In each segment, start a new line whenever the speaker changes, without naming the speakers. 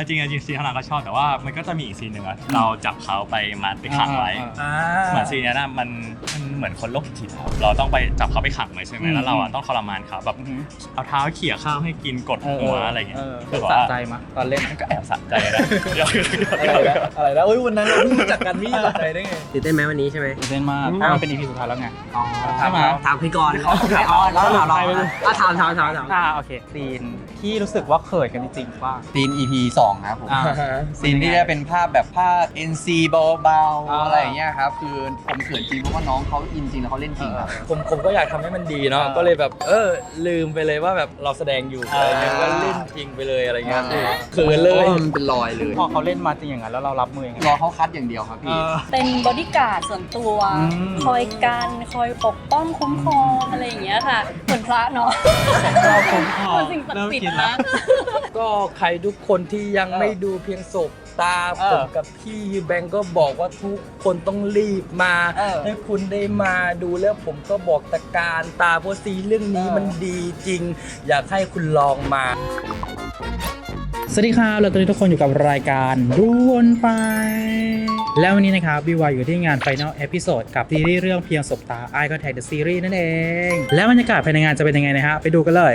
เอาจริงๆจริงซีนข้างหลังก็ชอบแต่ว่ามันก็จะมีอีกซีนหนึ่งอะเราจับเขาไปมัดไปขังไว้
อ่า
เหมือนซีนเนี้ยนะมันมันเหมือนคนโรคจิตครับเราต้องไปจับเขาไปขังไว้ใช่ไหมแล้วเราอะต้องทรมานเขาแบบ
อือหือ
เอาเท้าเขี่ยข้าวให้กินกดหัวอะไรเงี้ย
เออ
คือแบบ
สะใจมะตอนเล่น
ก็แอบสะใจนะเดี๋ยว
อะไรนะอะไรนะเอ้ยวันนั้นเราเพิ่งรู้จักกันพี่สะใจได้ไง
ตื่นเต้นไหมวันนี้ใช่ไหม
ตื่นเต้นมาก
อืม
เพราะมันเป็น EP สุดท้ายแล้วไง
อ๋อ
ใช่ไหม
ถามพี่กรณ์ไม่อ๋อแล้วถามเราอะถามถามถามถาม
อ่าโอเคซีนที่รู้สึกว่าเขินกันจริงๆว่า
ซีน EP 2ครับผม
อ่า
ซีนที่จะเป็นภาพแบบภาพ NC เบา
อ่า
ๆอะไรอย่างเงี้ยครับ คือผมเขินจริงเพราะว่าน้องเขาอินจริงแล้วเขาเล่นจริงครับ
ผมผมก็อยากทำให้มันดีเนาะ
เออ
ก็เลยแบบ เออ ลืมไปเลยว่าแบบเราแสดงอยู่
เออ
อะไรเงี้ยก็เล่นจริงไปเลยอะไรเงี้ย
เออ
เขินเลย
พราะว่ามันเป็นรอยเลย
พอเขาเล่นมาจริงอย่างนั้นแล้วเรารับมือยังไง
รอเขาคัดอย่างเดียวครับ
เอ
พี่
อ
เป็นบอดี้การ์ดส่วนตัว
อืม
คอยกัน คอยปกป้องคุ้มครองอะไรอย่างเงี้ยค่ะเหมือน พระเนาะ
เราผมพอ
เป็นสิ่งศัก
เริ่ม
ดิ์สิท
กิน
ธิ์
แล้
นะ
ว
ก็ใครทุกคนที่ยังไม่ดูเพียงศพตา
เอ
ผ
อ
มกับพี่แบงก์ก็บอกว่าทุกคนต้องรีบมา
เออ
ให้คุณได้มาดูแล้วผมก็บอกตะการตาเพราะซีเรื่องนี้
เออ
มันดีจริง อยากให้คุณลองมา
สวัสดีครับเราตอนนี้ทุกคนอยู่กับรายการดูวนไป แล้ววันนี้นะครับวิวาอยู่ที่งานไฟนอลเอพิโซดกับซีรีส์เรื่องเพียงสบตาไอคอนแทคเดอะซีรีส์นั่นเอง แล้วบรรยากาศภายในงานจะเป็นยังไงนะฮะ ไปดูกันเลย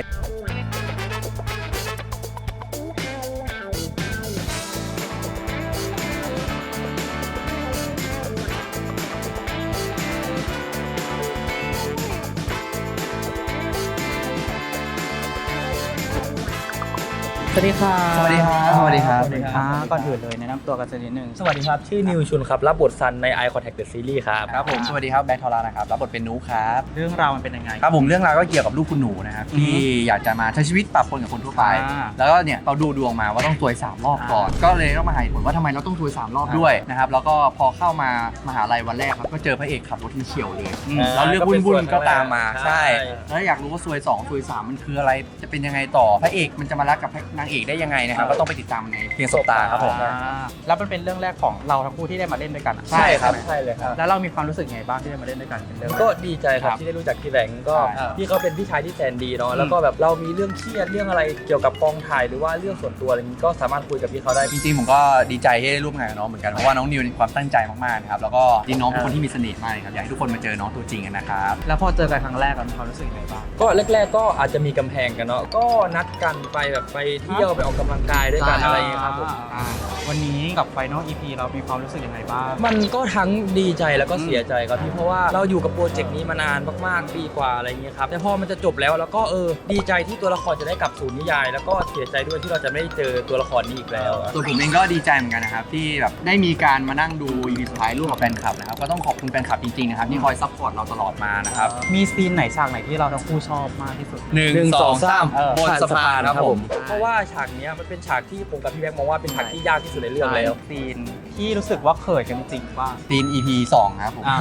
ดีครับ
สวัสดีครับสวัสดีครับ
สวัสดีครับ ก่อนอื่นเลยแนะนำตัวกันสักนิดนึง
สวัสดีครับ ชื่อนิวชุนครับ รับบทซันใน Eye Contact the Series ครับ
ครับผมสวัสดีครับแบงค์ทอรานะครับรับบทเป็นนุครับ
เรื่องราวมันเป็นยังไง
ครับผมเรื่องราวก็เกี่ยวกับลูกคุณหนูนะครับ
อือฮึ
ที่อยากจะมาใช้ชีวิตปรับปนกับคนทั่วไป
อ่า
แล้วก็เนี่ยเราดูดวงมาว่าต้องตัวยสามรอบก่อน ก็เลยต้องมาหาเหตุผลว่าทำไมเราต้องตัวยสามรอบ
อ่า
ด้วยนะครับแล้วก็พอเข้ามามหาลัยวันแรกครับก็เจอพระเอกขับรถที่เฉียวเลย
อืม
แล้วเรื่องวุ่นๆก็ตามมา
ใช่
ใช่แล้วอยากรู้ว่าซวย2ซวย3มันคืออะไรจะเป็นยังไงต่อพระเอกมันจะมารักกับนางเอกได้ยังไงนะครับก็ต้องไปติดตามในเพียงสบตาครับผม
อ่าแล้วมันเป็นเรื่องแรกของเราทั้งคู่ที่ได้มาเล่นด้วยกันอะ
ใช่ครับ
ไหม
ใช่เลยครับ
แล้วเรามีความรู้สึกไงบ้างที่ได้มาเล่นด้วยกันเป็นเรื่องแร
ก็ดีใจครับ
ครับ
ที่ได้รู้จักพี่แบงก์ก็
ใช่
พี่เขาเป็นพี่ชายที่แสนดีเนาะแล้วก็แบบเรามีเรื่องเครียดเรื่องอะไรเกี่ยวกับกองถ่ายหรือว่าเรื่องส่วนตัวอะไรนี้ก็สามารถคุยกับพี่เขาได้
จริงๆผมก็ดีใจที่ได้ร่วมงานกับน้องเหมือนกันเพราะว่าน้องนิวมีความตั้งใจมากๆนะครับแล้วก็จริงน้องเป็นคนที่มีเสน่ห์มากเลยครับอยากให้ทุกคนมาเจอน้องตัวจริงกันนะครับ
แล้วพอเจอกันครั้งแรกเรามีความรู้สึกยังไงบ้าง
ก็แรก ๆ ก็อาจจะมีกำแพงกันเนาะก็นัดกันไปแบบไปเที่ยวไปออกกำลังกายด้วยกัน
ใช่
อะไรอย่างเงี้ยครับผม
อ่า วันนี้กับ Final EP เรามีความรู้สึกยังไงบ้าง
มันก็ทั้งดีใจแล้วก็เสียใจครับพี่เพราะว่าเราอยู่กับโปรเจกต์นี้มานานมากๆปีกว่าอะไรอย่างเงี้ยครับแต่พอมันจะจบแล้วแล้วก็เออดีใจที่ตัวละครจะได้กลับสู่นิยาย แล้วก็เสียใจด้วยที่เราจะไม่ได้เจอตัวละครนี้อีกแล้ว
ส่วนผมเองก็ดีใจเหมือนกันนะครับที่แบบได้มีการมานั่งดู EP สุดท้ายร่วมกับแฟนคลับนะครับก็ต้องขอบคุณแฟนคลับจริงๆนะครับที่คอยซัพพอร์ตเราตลอดมานะครับ
มีซีนไหนฉากไหนที่เราทั้งคู่ชอบมากที่สุด
หนึ่ง
หนึ่ง
สอง
สอง
สาม
เออ
บนสะพานครับผม
เพราะว่าฉากเนี้ยมันเป็นฉากที่ผมกับพี่แบงค์มองว่าเป็นฉากที่ยากที่สุดในเรื่องแล้ว
ซีนที่รู้สึกว่าเขินกันจริงว่า
ซีน EP 2 ครับผม
อ่า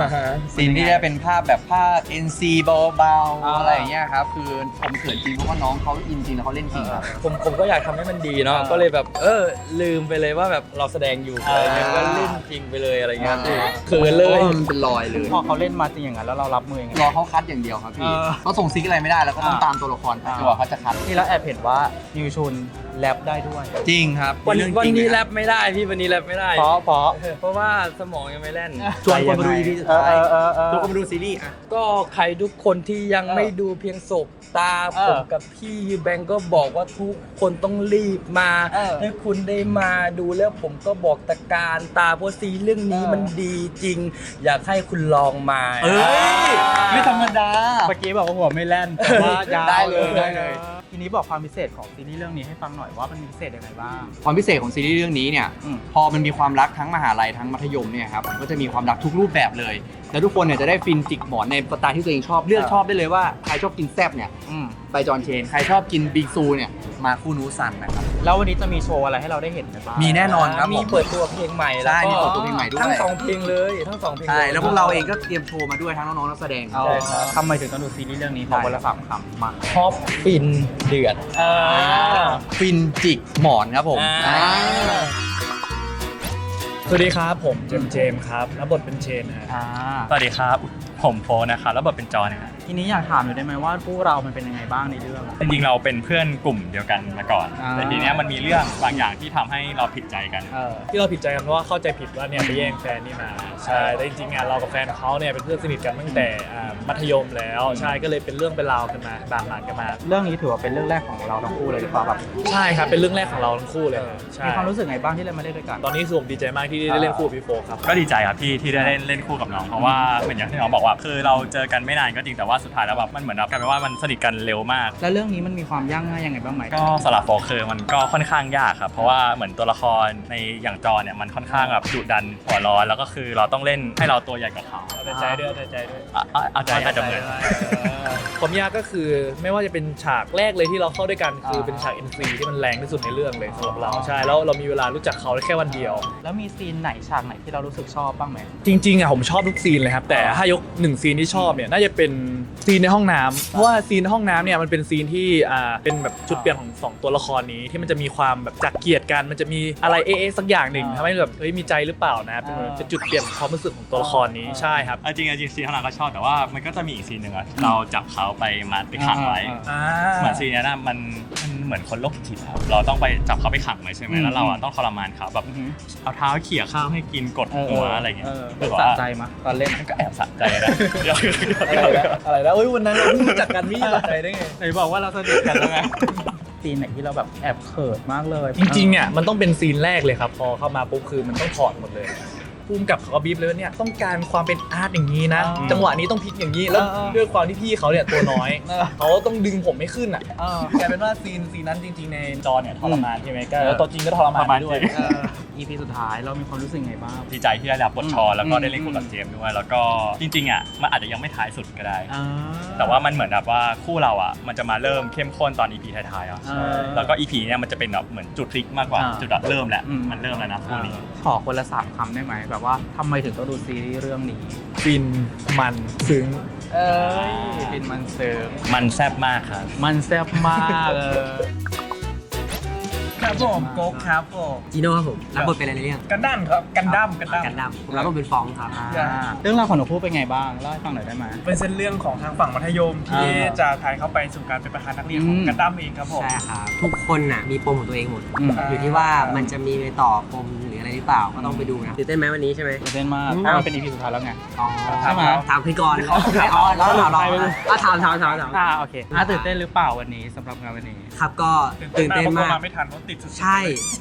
ซีนที่จะเป็นภาพแบบภาพ NC เบา
อ่า
ๆอะไรอย่างเงี้ยครับ คือผมเขินจริงเพราะว่าน้องเขาอินจริงแล้วเขาเล่นจริงครับ
ผมผมก็อยากทำให้มันดีเนาะ
เออ
ก็เลยแบบ เออ ลืมไปเลยว่าแบบเราแสดงอยู่
เออ
อะไรเงี้ย ก็เล่นจริงไปเลยอะไรเงี้ย
เออ
เขินเลย
พราะว่ามันเป็นรอยเลย
พอเขาเล่นมาจริงอย่างนั้นแล้วเรารับมือยังไง
รอเขาคัดอย่างเดียวครับพี่
เออ
เขาส่งซิกอะไรไม่ได้แล้วก็ต้อง
อ่า
ตามตัวละครไป
อ่า
จนกว่าเขาจะคัด
นี่แล้วแอบเห็นว่านิวชุน แรปได้ด้วย
จริงครับ
วัน
เป็เรื่อง
วัน
จริง
นี้ะแรปไม่ได้พี่วันนี้แรปไม่ได้
เพราะเพราะ
เพราะว่าสมองยังไม่แล่น
ชวนคนมาดู EP สุดท้าย
เออเออเออ
ชวนคนมาดูซีรีส์อะ
ก็ใครทุกคนที่ยังไม่ดูเพียงศพตา
เอ
ผ
อ
มกับพี่แบงก์ก็บอกว่าทุกคนต้องรีบมา
เออ
ให้คุณได้มาดูแล้วผมก็บอกตะการตาเพราะซีเรื่องนี้
เออ
มันดีจริง อยากให้คุณลองมา
เอ้ยไม่ธรรมดา
เมื่อกี้บอกว่าหัวไม่แล่นแต่ว่ายาว
ได้เลยได้เลย
ทีนี้บอกความพิเศษของซีรีส์เรื่องนี้ให้ฟังหน่อยว่ามันมีพิเศษยังไงบ้าง
ความพิเศษของซีรีส์เรื่องนี้เนี่ย
อืม
พอมันมีความรักทั้งมหาลัยทั้งมัธยมเนี่ยครับมันก็จะมีความรักทุกรูปแบบเลย แล้วทุกคนเนี่ยจะได้ฟินจิกหมอนในสไตล์ที่ตัวเองชอบเลือกชอบได้เลยว่าใครชอบกินแซ่บเนี่ย
อืม
ไปจอนเชนใครชอบกินบิงซูเนี่ยมาคู่นูซันนะครับ
แล้ววันนี้จะมีโชว์อะไรให้เราได้เห็นไหมบ้าง
มีแน่นอนครับ
มี
ผม
เปิดตัวเพลงใหม่แล้ว
ใช่
ก็
มีเปิดตัวเพลงใหม่ด้วย
ทั้งสองเพลงเลยทั้งสองเพลง
ใช่
เย
แล้วพวกเราเองก็เตรียมโชว์มาด้วยทั้งน้องๆนักแสดง
เอา
ใช่ครับ
ทำไมถึงต้องดูซีรีส์เรื่องนี้ขอคนละสามคำมา
ชอบฟิน เดือด
เออ
ฟินจิกหมอนครับผม
อ่า
อ่า
สวัสดีครับ ผมเจมส์เจมส์ครับรับบทเป็นเชนนะฮะ
อ่า
สวัสดีครับ ผมโฟนะครับแล้วบทเป็นจอนะฮะ
ทีนี้อยากถามอยู่ได้ไหมว่าคู่เรามันเป็นยังไงบ้างในเรื่อง
จริงๆเราเป็นเพื่อนกลุ่มเดียวกันมาก่อน
อ่า
แต่ทีเนี้ยมันมีเรื่องบางอย่างที่ทำให้เราผิดใจกัน
เออ
ที่เราผิดใจกันเพราะว่าเข้าใจผิดว่าเนี่ยไปแย่งแฟนนี่มาใช่แต่จริงๆอะเรากับแฟนเขาเนี่ยเป็นเพื่อนสนิทกันตั้งแต่อ่ามัธยมแล้วใช่ก็เลยเป็นเรื่องเป็นราวกันมาบานหมางกันมา
เรื่องนี้ถือว่าเป็นเรื่องแรกของเราทั้งคู่เลยหรือเปล่าแบบ
ใช่ครับเป็นเรื่องแรกของเราทั้งคู่เลยครับใช่
มีความรู้สึกไงบ้างที่ได้มาเล่นด้วยกัน
ตอนนี้คือผมดีใจมากที่ได้เล่นคู่กับพี่โฟครับ
ก็ดีใจครับที่ที่ได้เล่นเล่นคู่กับน้อง เพราะว่าเหมือนอย่างที่น้องบอกว่าคือเราเจอกันไม่นานก็จริงแต่ว่าสุดท้ายแล้วแบบมันเหมือนแบบกลายเป็นว่ามันสนิทกันเร็วมาก
แล้วเรื่องนี้มันมีความยากง่ายยังไงบ้างไหม
ก็สลับโฟกคือมันก็ค่อนข้างยากครับเพราะว่าเหมือนตัวละครในอย่างจอเนี่ยมันค่อนข้างแบบดุดันหัวร้อนแล้วก็คือเราต้องเล่นให้เราตัวใหญ่กว่าเขา
เอาแต่ใจด้วยเอาแต่ใจด้วย
อะอะอาจจะอาจจะเหมือน
ผมยากก็คือไม่ว่าจะเป็นฉากแรกเลยที่เราเข้าด้วยกันคือเป็นฉาก NC ที่มันแรงที่สุดในเรื่องเลยสำหรับเราใช่แล้วเรามีเวลารู้จักเขาแค่วันเดียว
แล้วมีซีนไหนฉากไหนที่เรารู้สึกชอบบ้างไหม
จริงๆอะผมชอบทุกซีนเลยครับแต่ถ้ายกหนึ่งซีนที่ชอบเนี่ยน่าจะเป็นซีนในห้องน้ำเพราะว่าซีนในห้องน้ำเนี่ยมันเป็นซีนที่อ่าเป็นแบบจุดเปลี่ยนของสองตัวละครนี้ที่มันจะมีความแบบจักเกลียดกันมันจะมีอะไรเอ๊ะๆสักอย่างหนึ่ง
อ่า
ทำให้แบบเฮ้ยมีใจหรือเปล่านะเป็น
อ่า
เป็นจุดเปลี่ยนของความรู้สึกของตัวละครนี้ใช่ครับ
เอาจริงๆจริงๆซีนข้างหลังก็ชอบแต่ว่ามันก็จะมีอีกซีนหนึ่งอะเราจับเขาไปมัดไปขังไว้
อ่า
เหมือนซีนเนี้ยนะมันมันเหมือนคนโรคจิตครับเราต้องไปจับเขาไปขังไว้ใช่ไหม
อืม
แล้วเราอะต้องทรมานเขาแบบ
อือฮึ
เอาเท้าเขี่ยข้าวให้กินกดหัวอะไรเงี้ย
เออ
คือ
สะ
ว่า
ใจมะตอนเล่น
ก็แอบสะใจนะเดี๋ยว
อะไรนะอะไรนะเอ้ยวันนั้นเราเพิ่งรู้จักกันพี่ตัดใจได้ไง
ไหนบอกว่าเราสนิทกันแล้วไง
ซีนไหนที่เราแบบแอบเขินมากเลย
จริงๆเนี่ยมันต้องเป็นซีนแรกเลยครับ พอเข้ามาปุ๊บคือมันต้องถอดหมดเลยภูมิกับเขาก็บีบเลยว่าเนี่ยต้องการความเป็นอาร์ตอย่างนี้นะ
อ่า
จังหวะนี้ต้องพลิกอย่างนี้แล้ว
อ่า
ด้วยความที่พี่เขาเนี่ยตัวน้อย
เออ
เขาต้องดึงผมไม่ขึ้นอะ
เออก
ลายเป็นว่าซีนซีนนั้นจริง ๆ ในจอเนี่ยทรมานใช่ไหมก็
เออ
แล้วตัวจริงก็ทรมานไปด้วย
เออ EP สุดท้ายเรามีความรู้สึกไงบ้าง
ดีใจที่ได้รับบทชอ แล้วก็
อืม
ได้เล่นคู่กับเจมส์ด้วย แล้วก็จริงๆอะมันอาจจะยังไม่ท้ายสุดก็ได้
อ่า
แต่ว่ามันเหมือนแบบว่าคู่เราอะมันจะมาเริ่มเข้มข้นตอน EP ท้ายๆอะ
ใช่
แล้วก็ EP เนี่ยมันจะเป็นแบบเหมือนจุดพลิกมากกว่า
อ่า
จุดแบบเริ่มแหละ
อืม
มันเริ่มแล้วนะคู่นี้
ขอคนละสามคำได้ไหมแบบว่าทำไมถึงต้องดูซีรีส์เรื่องนี้
ฟินมันซึ้ง
เอ้ยเป็นมันเซิร์ฟ
มันแซ่บมากครับ
มันแซ่บมากเลย
ครับผมโก๊กครับผม
จีโน่ครับผมรับบทเป็นอะไรในเรื่อง
กันดั้มครับกันดั้มกันดั้ม
กันดั้มผมรับบทเป็นฟองครับ
อ่าเรื่องราวของหนูพูดเป็นไงบ้างเล่าให้ฟังหน่อยได้ไหม
เป็นเส้นเรื่องของทางฝั่งมัธยมที่
อ่า
จะถ่ายเข้าไปสู่การเป็นประธานนักเรียนของ
อืม
กันดั้มเองครับผม
ใช่ครับทุกคนน่ะมีปมของตัวเองหมด
อืม
อยู่ที่ว่ามันจะมีไปต่อปมห รืออะไรหรือเปล่าก็ต้องไปดูนะตื่นเต้นไหมวันนี้ใช่ไหม
ตื่นเต้นมาก
อืม
เพราะมันเป็น EP สุดท้ายแล้วไง
อ๋อ
ใช่ไหม
ถามพี่กรณ์ไม่อ๋อแล้วถามเราอะถามถามถามถาม
อ่าโอเคอ่าตื่นเต้นหรือเปล่าวันนี้สำหรับงานวันนี้
ครับก็ตื่นเต้น
เพราะ
มาก
มาไม่ทันเพราะติดสุดๆ
ใช่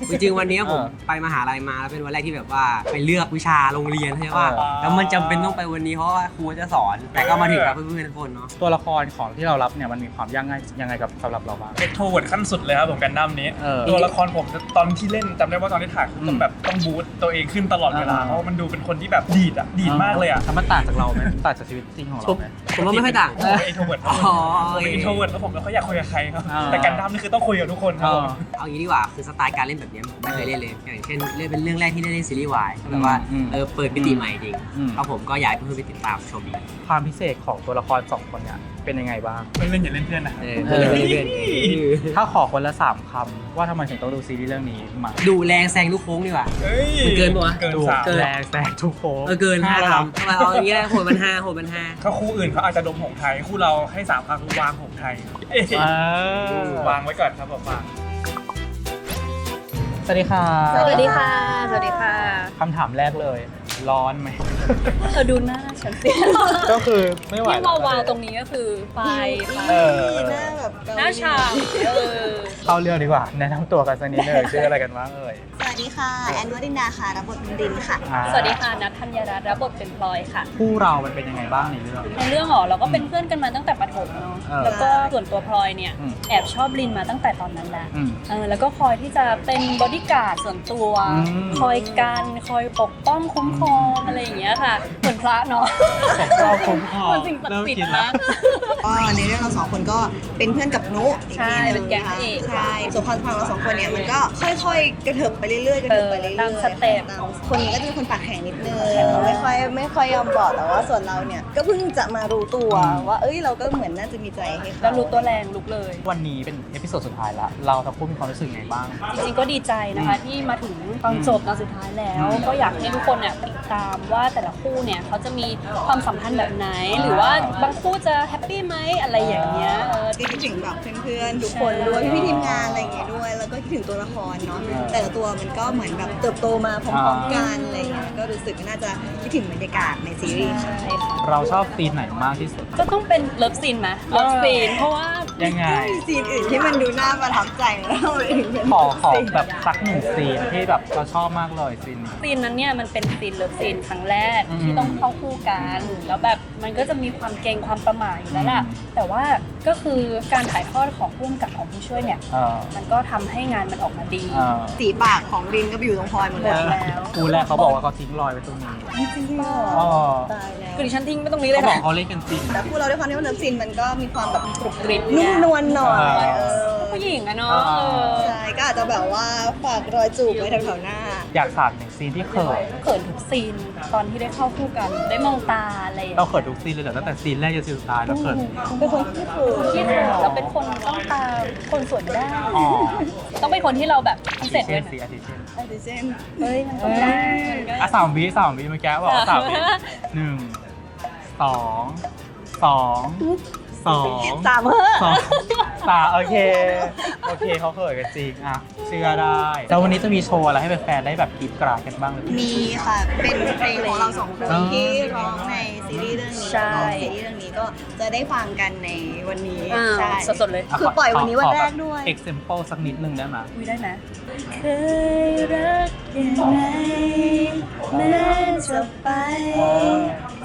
จริงๆวันนี้ผม
เออ
ไปมหาลัยมาแล้วเป็นวันแรกที่แบบว่าไปเลือกวิชาโรงเรียนใช่ป่ะ
เออ
แล้วมันจำเป็นต้องไปวันนี้เพราะว่าครูจะสอน แต่ก็มาถึงกับเพื่อนๆทุกคนเนาะ
ตัวละครของที่เรารับเนี่ยมันมีความยากง่ายยังไงกับสำหรับเราบ้าง
เอ็กโทรเวิร์ดขั้นสุดเลยครับผมกันดั้มนี้
เออ
ตัวละครผมตอนที่เล่นจำได้ว่าตอนที่ถ่ายคือต้องแบบต้องบูตตัวเองขึ้นตลอดเวลา
อ่า
เพราะว่ามันดูเป็นคนที่แบบดีดอะดีดมากเลยอะ
แล้วมันต่างจากเราไหมต่างจากชีวิตจริงของเราไหม
ผมว่าไม่ค่อยต่าง
ผมเป็นเอ็กโทรเวิร์ด
อ๋อ
ผมเป็นเอ็กโทรเวิร์ดแล้วผมไม่ค่อยอยากคุยกับใครครับ
อ่า
แต่กันดั้มนี่คือต้องคุยกับทุกคนครับผม
เอางี้ดีกว่าคือสไตล์การเล่นแบบเนี้ยผมไม่เคยเล่นเลยอย่างเช่นเล่นเป็นเรื่องแรกที่ได้เล่นซีรีส์วายก็แบบว่า
อืม
เออเปิดมิติใหม่จริง
อืม
ครับผมก็อยากให้เพื่อนๆไปติดตามชมดี
ความพิเศษของตัวละครสองคนเนี่ย เป็นยังไงบ้าง
เพื่อนเล่นอย่าเล่นเพื่อนนะครับ
เออเพื่อนๆเพื่อน
ถ้าขอคนละสามคำว่าทำไมถึงต้องดูซีรีส์เรื่องนี้มา
ๆดูแรงแซงลูกโค้งดีกว่า
เฮ้ย
มันเกินปะวะ
เกินสาม
เกิน
แรงแซงทุกโค้ง
เออเกินห้า
ห้า
คำทำไมเอาอย่างนี้ได้โหดมันห้าโหดมันห้า
ถ้าคู่อื่นเขาอาจจะดมหงไทย คู่เราให้สามครั้งคือวางหงไทยเอ้ย
อ่าวา
งไว้ก่อนครับผมวาง
สวัสดีค่ะ
สวัสดีค่ะ สวัสดีค่ะ
คำถามแรกเลย ร้อนไหม
เธอดูหน้า ฉันสิ
ก็คือไม่ไหว
ที่
แล้ว
วาวๆตรงนี้ก็คือไฟไฟ
เออ
หน้าชาเออ
เข้าเรื่องดีกว่าแนะนำตัวกันสักนิดเลยชื่ออะไรกันบ้างเอ่ย
สวัสดีค่ะ แอนวรินดาค่ะรับบทเป็นรินค่ะ
อ่า
สวัสดีค่ะนัทธัญรัตน์รับบทเป็นพลอยค่ะ
คู่เรามันเป็นยังไงบ้างในเรื่อง
ในเรื่องอ๋อเราก็เป็นเพื่อนกันมาตั้งแต่ประถมเนาะ
เออ
แล้วก็ส่วนตัวพลอยเนี่ย
อืม
แอบชอบลินมาตั้งแต่ตอนนั้นแหละ
อืม
เออแล้วก็คอยที่จะเป็นบอดี้การ์ดส่วนตัว
อืม
คอยกันคอยปกป้องคุ้มครองอะไรอย่างเงี้ยค่ะเหมือนพระเนาะ
ปกป้องคุ้มครอง
เหมือนสิ่งศักดิ์สิทธิ์นะ
ก็ในเรื่องเราสองคนก็เป็นเพื่อนกับนุอีก
ใช่
ทีห
เป็
นึ
น
ง
แก๊ง
นะคะ
เอก
ใช่ส่วนความสัมพันธ์เราสองคนเนี่ยมันก็ค่อยๆกระเถิบไปเรื่อยๆกระเถิบไปเรื่อยๆ
ตามสเต็ป
ตามคนนี้ก็จะเป็นคนปากแข็งนิดนึงไม่ค่อยไม่ค่อยยอมบอกแต่ว่าส่วนเราเนี่ยก็เพิ่งจะมารู้ตัวว่า เอ้ยเราก็เหมือนน่าจะมีใจให้เขา
แล้วรู้ตัวแรงลุกเลย
วันนี้เป็นเอพิโซดสุดท้ายละเราทั้งคู่มีความรู้สึกไงบ้าง
จริงๆก็ดีใจนะคะที่มาถึงตอนจบตอนสุดท้ายแล้ว ก็อยากให้ทุกคนเนี่ยติดตามว่าแต่ละคู่เนี่ยเขาจะมีความสัมพันธ์แบบไหน หรือว่าบางคู่จะแฮปปี้ไหมอะไรอย่างเงี้ยเออ
ก็คิดถึงแบบเพื่อนๆทุกคนด้วยพี่ๆทีมงานอะไรอย่างเงี้ยด้วย แล้วก็คิดถึงตัวละครเนาะแต่ละตัวมันก็เหมือนแบบเติบโตมาพร้อมๆกันอะไรอย่างเงี้ยก็รู้สึกว่าน่าจะคิดถึงบรรยากาศในซีรีส์ค่ะ
ใช่ค่ะ
เราชอบซีนไหนมากที่สุด
ก็ต้องเป็นเลิฟซีนไหมเลิฟซีนเพราะว่า
ยังไง
มีซีนอื่นที่มันดูน่าประทับใจแล้วมันถึงเป็น
ขอขอ
ซีน
แบบสักหนึ่งซีนที่แบบเราชอบมากเลยซีนนี้
ซีนนั้นเนี่ยมันเป็นซีนเลิฟซีนครั้งแรก
อืม
ที่ต้องเข้าคู่กันแล้วแบบมันก็จะมีความเกรงความประหม่าอยู่แล้วล่ะ
อืม
แต่ว่าก็คือการถ่ายทอดของผู้กำกับของผู้ช่วยเนี่ย
เออ
มันก็ทำให้งานมันออกมาดี
เออ
สีปากของรินก็ไปอยู่ตรงพลอยหมด
หมด
แล้ว
แล้ว
คู่แรกเขาบอกว่าเขาทิ้งรอยไว้ตรงนี้
จริงเหรอ
อ๋อ
ตายแล้ว
คือดิฉันทิ้งไปตรงนี้เล
เขา
ย
บอก
นะ
เขาเล่นกันจริง
แต่คู่เราด้วยความที่ว่าเลิฟซีนมันก็มีความแบบ
กรุบกริบ
นุ่มนวลหน่อย
อ่า
เออ
ผู้หญิงอะเนาะ
อ่า
เออ
ใช่ก็อาจจะแบบว่าฝากรอยจูบไว้แถวๆหน้า
อยากสาดหนึ่งซีนที่เขิน
เขินทุกซีนตอนที่ได้เข้าคู่กัน ได้มองตาอะไรอย่าง
เรา
เงี้ย
เขินทุกซีนเลยเหรอตั้งแต่ซีนแรกจนซีนสุดท้ายเราเขิน
เป็นคนที่เขิน
ที่เขินแล้วเป็นคนต้องตามคนสวยไม่ได้
อ๋อ
ต้องเป็นคนที่เราแบบพิเศษ
เช่
ด้วย
น
นะ
ซีอาทิเช่น
อาทิเช่น
เฮ้ยมันต้องได้มันก็
อะสามวิสามวิเมื่อกี้บอกว่าสามวิหนึ่งสองสอง สอง
สามเฮ้อ
สองสามโอเค โอเคเขาเขินกันจริงอะเชื่อได้ แล้ววันนี้จะมีโชว์อะไรให้แฟนๆได้แบบกรีดกราดกันบ้างหรือเปล่า
มีค่ะ เป็นเพลงของเราสองคน
อ๋อ
ที่ร้องในซีรีส์เรื่องนี้
ใช่
ของซีรีส์เรื่องนี้ก็จะได้ฟังกันในวันนี้
อ่า
ใช่
สดๆเลย
คือปล่อยวันนี้วันแรกด้วย
เอ็กเซมเปิลสักนิดนึงได้ไหม
คุยได้ไหมเคยรักยังไงแม้จะไป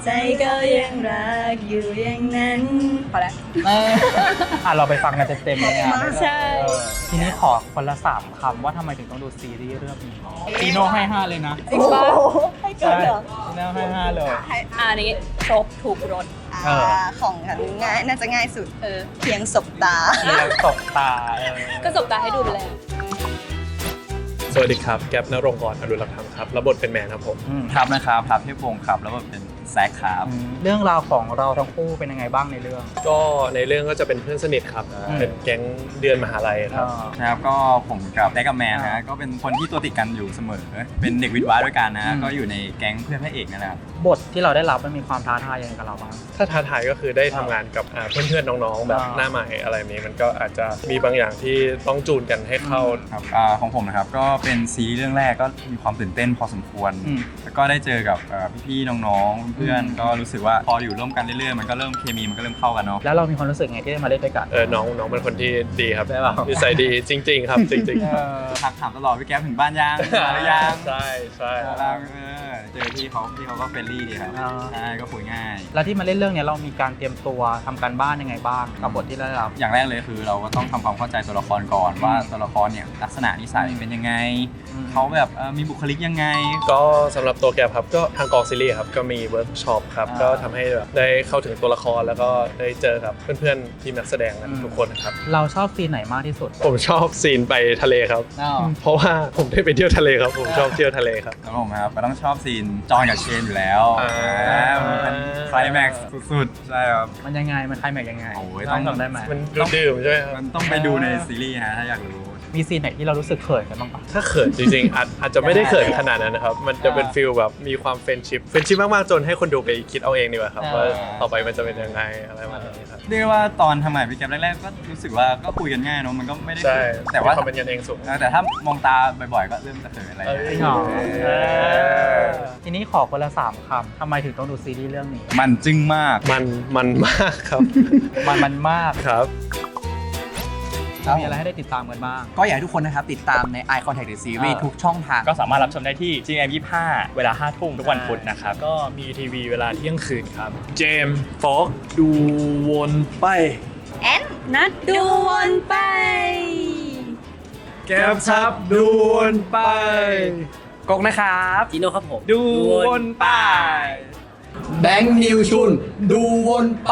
ใจก็ยังรักอยู่อย่างนั้น พอแล้ว
อะเราไปฟังกันเต็มๆเลยนะ
ใช่
เออทีนี้ขอคนละสามคำว่าทำไมถึงต้องดูซีรีส์เรื่องนี้จีโน่ให้ห้าเลยนะ
จริงปะ
ให้เกิดเหรอ
จีโน่ให้ห้าเลย
ให้
อ่านี้ครบถูกรถ
เออ
อ่าของฉันง่ายน่าจะง่ายสุด
เออ
เพียงสบตา
เรียนตกตาเออ
ก็สบตาให้ดูไปแล้ว
สวัสดีครับ แก๊ปนรงค์กรอนุรักษ์ธรรมครับ รับบทเป็นแมนครับผม
อืม
ครับนะครับครับเทพวงศ์ครับ แล้วก็เป็น แซคครับ
อืมเรื่องราวของเราทั้งคู่เป็นยังไงบ้างในเรื่อง
ก็ในเรื่องก็จะเป็นเพื่อนสนิทครับ
อืม
เป็นแก๊งเดือนมหาลัยครับ
นะครับก็ผมกับแซคกับแมนนะฮะก็เป็นคนที่ตัวติดกันอยู่เสมอ เป็นเด็กวิทย์วะด้วยกันนะฮะ
อืม
ก็อยู่ในแก๊งเพื่อนพระเอกนั่นแหละครับ
บทที่เราได้รับมันมีความท้าทายยังไงกับเราบ้าง
ถ้าท้าทายก็คือได้ทำงานกับอ่าเพื่อนๆน้องๆแบบ
อ่า
หน้าใหม่อะไรแบบนี้มันก็อาจจะมีบางอย่างที่ต้องจูนกันให้เข้า
ครับอ่าของผมนะครับก็เป็นซีรีส์เรื่องแรกก็มีความตื่นเต้นพอสมควร
อืม
แล้วก็ได้เจอกับเอ่อพี่ๆน้องๆเพื่อน
อืม
ๆก็รู้สึกว่าพออยู่ร่วมกันเรื่อยๆ มันก็เริ่มเคมีมันก็เริ่มเข้ากันเนาะ
แล้วเรามีความรู้สึกไงที่ได้มาเล่นด้วยกัน
เออ น้องน้องเป็นคนที่ดีครับ
ได้เปล่า
นิสัยดีจริง ๆ ครับจริง
เออ
ทักถามตลอดพี่แก๊ปถึงบ้านยังมาหรือยัง
ใช่ใช่
แล้วเออ เจอพี่เขาพี่เขาก็เฟรนลี่ดีครับ
อ่า
ใช่ก็คุยง่าย
แล้วที่มาเล่นเรื่องเนี้ยเรามีการเตรียมตัวทำการบ้านยังไงบ้างกับบทที่ได้รับ
อย่างแรกเลยคือเราก็ต้องทำความเข้าใจตัวละครก่อนว่าตัวละครเนี่ยลักษณะนิสัยเป็นยังไง
อืม
เขาแบบเอ่อมีบุคลิกยังไง
ก็สำหรับตัวแกครับก็ทางกองซีรีส์ครับก็มีเวิร์กช็อปครับ
อ่า
ก็ทำให้แบบได้เข้าถึงตัวละครแล้วก็ได้เจอกับเพื่อนๆทีมนักแสดงกัน
อืม
ทุกคนครับ
เราชอบซีนไหนมากที่สุด
ผมชอบซีนไปทะเลครับ
อ๋อ
เพราะว่าผมได้ไปเที่ยวทะเลครับ ผมชอบเที่ยวทะเลครับ
ครับผมครับก็ต้องชอบซีนจอนกับเชนอยู่แล้ว
อ่า
อ่ามันเป็นไคลแม็กซ์สุดๆใช่ครับ
มันยังไง มันใครแม็กยังไง
โอ้ย
ต้
ต้
อ
องง
จำได้ไหม
มันดูดื่มใช่ไหมครับ
มันต้องไปดูในซีรีส์ฮะถ้าอยากรู้
มีซีนไหนที่เรารู้สึกเขินกันบ้างปะ
ถ้าเขินจริงๆอาจอาจจะไม่ได้เขินขนาดนั้นนะครับ มันจะเป็นฟิลแบบมีความเฟรนชิพเฟรนชิพมากๆจนให้คนดูไปคิดเอาเองดีกว่าครับ
อ่า
ว่าต่อไปมันจะเป็นยังไงอะไรประมาณนี้ครับ
เรียกว่าตอนทำใหม่พี่แก๊ปแรกๆ ก็รู้สึกว่าก็คุยกันง่ายเนอะมันก็ไม่ได้
ใช่
เขินแต่ว่า
มีความเป็นกันเองสูง
เออแต่ถ้ามองตาบ่อยๆ ก็เริ่มจะเขินอะไรอย่าง
เอ้
เงี้
ย
ย
หรอ
เออ
ทีนี้ขอคนละสามคำทำไมถึงต้องดูซีรีส์เรื่องนี้
มันจึ้งมาก
มันมันมากครับ
มันมันมาก
ครับ
มีอะไรให้ได้ติดตามกันบ้าง
ก็อยากให้ทุกคนนะครับติดตามใน Eye Contact the Series
อ่า
ทุกช่องทาง
ก็สามารถรับชมได้ที่ GM 25 เวลา 5 ทุ่มทุกวันพุธนะครับ
ก็มีทีวีเวลาเที่ยงคืนครับ เจมส์โฟกดูวนไป
นัดดูวนไป
แก้มทับดูวนไป
กงนะครับ
จิโน่ครับผม
ดูวนไป
แบงค์นิวชุน ดูวนไป